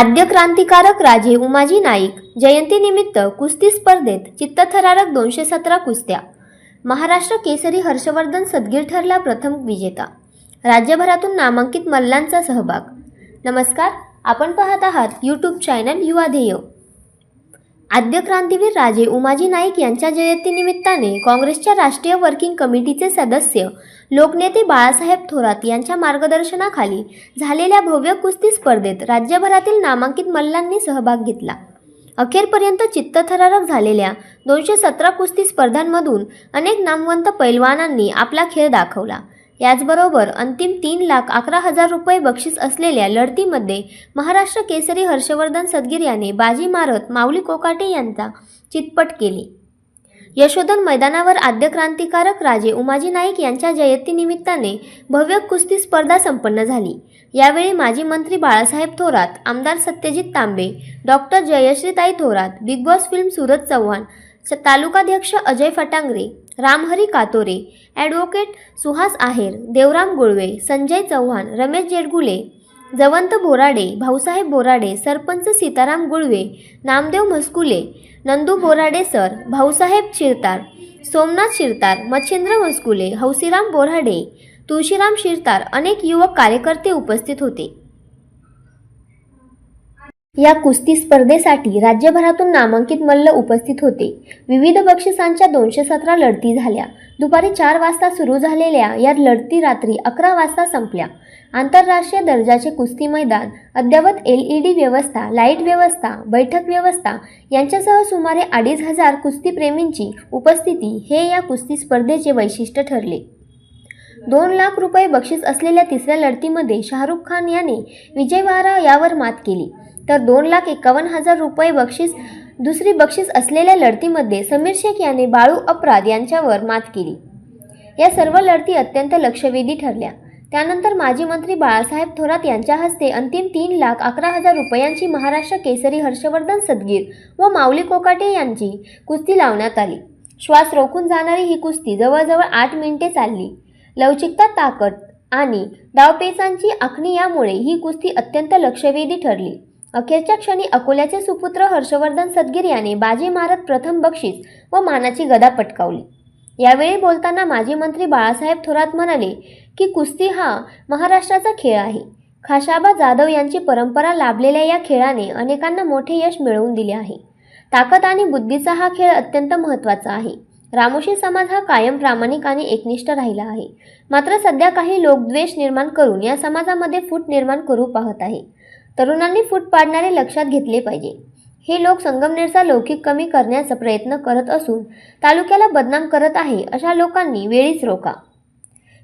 आद्य क्रांतिकारक राजे उमाजी नाईक जयंतीनिमित्त कुस्ती स्पर्धेत चित्तथरारक दोनशे सतरा कुस्त्या. महाराष्ट्र केसरी हर्षवर्धन सदगीर ठरला प्रथम विजेता. राज्यभरातून नामांकित मल्लांचा सहभाग. नमस्कार आपण पाहत आहात यूट्यूब चॅनल युवा ध्येय. आद्य क्रांतीवीर राजे उमाजी नाईक यांच्या जयंतीनिमित्ताने काँग्रेसच्या राष्ट्रीय वर्किंग कमिटीचे सदस्य लोकनेते बाळासाहेब थोरात यांच्या मार्गदर्शनाखाली झालेल्या भव्य कुस्ती स्पर्धेत राज्यभरातील नामांकित मल्लांनी सहभाग घेतला. अखेरपर्यंत चित्तथरारक झालेल्या दोनशे सतरा कुस्ती स्पर्धांमधून अनेक नामवंत पैलवानांनी आपला खेळ दाखवला. याचबरोबर अंतिम तीन लाख अकरा हजार रुपये बक्षीस असलेल्या लढतीमध्ये महाराष्ट्र केसरी हर्षवर्धन सदगीर याने बाजी मारत माऊली कोकाटे यांचा चितपट केली. यशोधन मैदानावर आद्य क्रांतिकारक राजे उमाजी नाईक यांच्या जयंतीनिमित्ताने भव्य कुस्ती स्पर्धा संपन्न झाली. यावेळी माजी मंत्री बाळासाहेब थोरात आमदार सत्यजित तांबे डॉक्टर जयश्रीताई Thorat Bigg Boss film Suraj Chavan स- तालुकाध्यक्ष अजय फटांगरे रामहरी कातोरे ॲडव्होकेट सुहास आहेर देवराम गुळवे संजय चव्हाण रमेश जेडगुले जवंत बोराडे भाऊसाहेब बोराडे सरपंच सीताराम गुळवे नामदेव म्हस्कुले नंदू बोराडे सर भाऊसाहेब शिरतार सोमनाथ शिरतार मच्छिंद्र म्हस्कुले हौसीराम बोराडे तुळशीराम शिरतार अनेक युवक कार्यकर्ते उपस्थित होते. या कुस्ती स्पर्धेसाठी राज्यभरातून नामांकित मल्ल उपस्थित होते. विविध बक्षिसांच्या दोनशे सतरा लढती झाल्या. दुपारी चार वाजता सुरू झालेल्या या लढती रात्री अकरा वाजता संपल्या. आंतरराष्ट्रीय दर्जाचे कुस्ती मैदान अद्ययावत एल ई डी व्यवस्था लाइट व्यवस्था बैठक व्यवस्था यांच्यासह सुमारे अडीच हजार कुस्तीप्रेमींची उपस्थिती हे या कुस्ती स्पर्धेचे वैशिष्ट्य ठरले. दोन लाख रुपये बक्षीस असलेल्या तिसऱ्या लढतीमध्ये शाहरुख खान याने विजयवारा यावर मात केली. तर दोन लाख एकावन्न हजार रुपये बक्षीस दुसरी बक्षीस असलेल्या लढतीमध्ये समीर शेख याने बाळू अपराध यांच्यावर मात केली. या सर्व लढती अत्यंत लक्षवेधी ठरल्या. त्यानंतर माजी मंत्री बाळासाहेब थोरात यांच्या हस्ते अंतिम तीन लाख अकरा हजार रुपयांची महाराष्ट्र केसरी हर्षवर्धन सदगीर व माऊली कोकाटे यांची कुस्ती लावण्यात आली. श्वास रोखून जाणारी ही कुस्ती जवळजवळ आठ मिनिटे चालली. लवचिकता ताकद आणि डावपेचांची आखणी यामुळे ही कुस्ती अत्यंत लक्षवेधी ठरली. अखेरच्या क्षणी अकोल्याचे सुपुत्र हर्षवर्धन सदगीर याने बाजी मारत प्रथम बक्षीस व मानाची गदा पटकावली. यावेळी बोलताना माजी मंत्री बाळासाहेब थोरात म्हणाले की कुस्ती हा महाराष्ट्राचा खेळ आहे. खाशाबा जाधव यांची परंपरा लाभलेल्या या खेळाने अनेकांना मोठे यश मिळवून दिले आहे. ताकद आणि बुद्धीचा हा खेळ अत्यंत महत्त्वाचा आहे. रामोशी समाज हा कायम प्रामाणिक आणि एकनिष्ठ राहिला आहे. मात्र सध्या काही लोक द्वेष निर्माण करून या समाजामध्ये फूट निर्माण करू पाहत आहे. तरुणांनी फूट पाडणारे लक्षात घेतले पाहिजे. हे लोक संगमनेरचा लौकिक कमी करण्याचा प्रयत्न करत असून तालुक्याला बदनाम करत आहे अशा लोकांनी वेळीच रोका.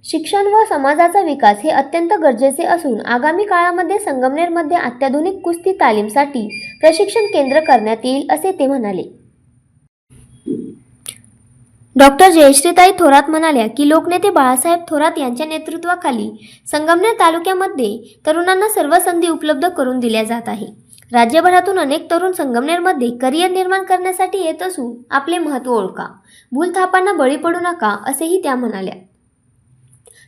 शिक्षण व समाजाचा विकास हे अत्यंत गरजेचे असून आगामी काळामध्ये संगमनेरमध्ये अत्याधुनिक कुस्ती तालीमसाठी प्रशिक्षण केंद्र करण्यात येईल असे ते म्हणाले. डॉक्टर जयश्रीताई थोरात म्हणाल्या की लोकनेते बाळासाहेब थोरात यांच्या नेतृत्वाखाली संगमनेर तालुक्यामध्ये तरुणांना सर्व संधी उपलब्ध करून दिल्या जात आहे. राज्यभरातून अनेक तरुण संगमनेरमध्ये करिअर निर्माण करण्यासाठी येत असून आपले महत्त्व ओळखा. भूलथापांना बळी पडू नका असेही त्या म्हणाल्या.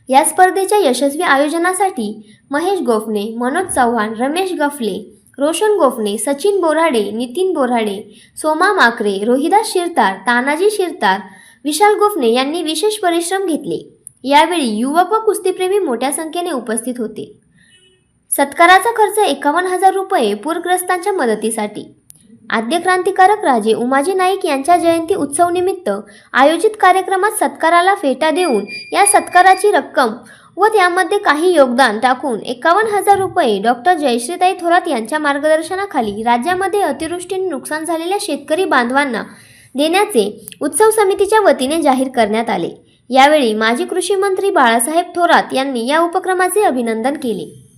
या स्पर्धेच्या यशस्वी आयोजनासाठी महेश गोफणे मनोज चव्हाण रमेश गफले रोशन गोफणे सचिन बोराडे नितीन बोराडे सोमा माकरे रोहिदास शिरतार तानाजी शिरतार विशाल गोफणे यांनी विशेष परिश्रम घेतले. यावेळी युवक व कुस्तीप्रेमी मोठ्या संख्येने उपस्थित होते. सत्काराचा खर्च एकावन्न हजार रुपये पूरग्रस्तांच्या मदतीसाठी. आद्य क्रांतिकारक राजे उमाजी नाईक यांच्या जयंती उत्सवनिमित्त आयोजित कार्यक्रमात सत्काराला फेटा देऊन या सत्काराची रक्कम व त्यामध्ये काही योगदान टाकून एकावन्न हजार रुपये डॉक्टर जयश्रीताई थोरात यांच्या मार्गदर्शनाखाली राज्यामध्ये अतिवृष्टीने नुकसान झालेल्या शेतकरी बांधवांना देण्याचे उत्सव समितीच्या वतीने जाहीर करण्यात आले. यावेळी माजी कृषी मंत्री बाळासाहेब थोरात यांनी या उपक्रमाचे अभिनंदन केले.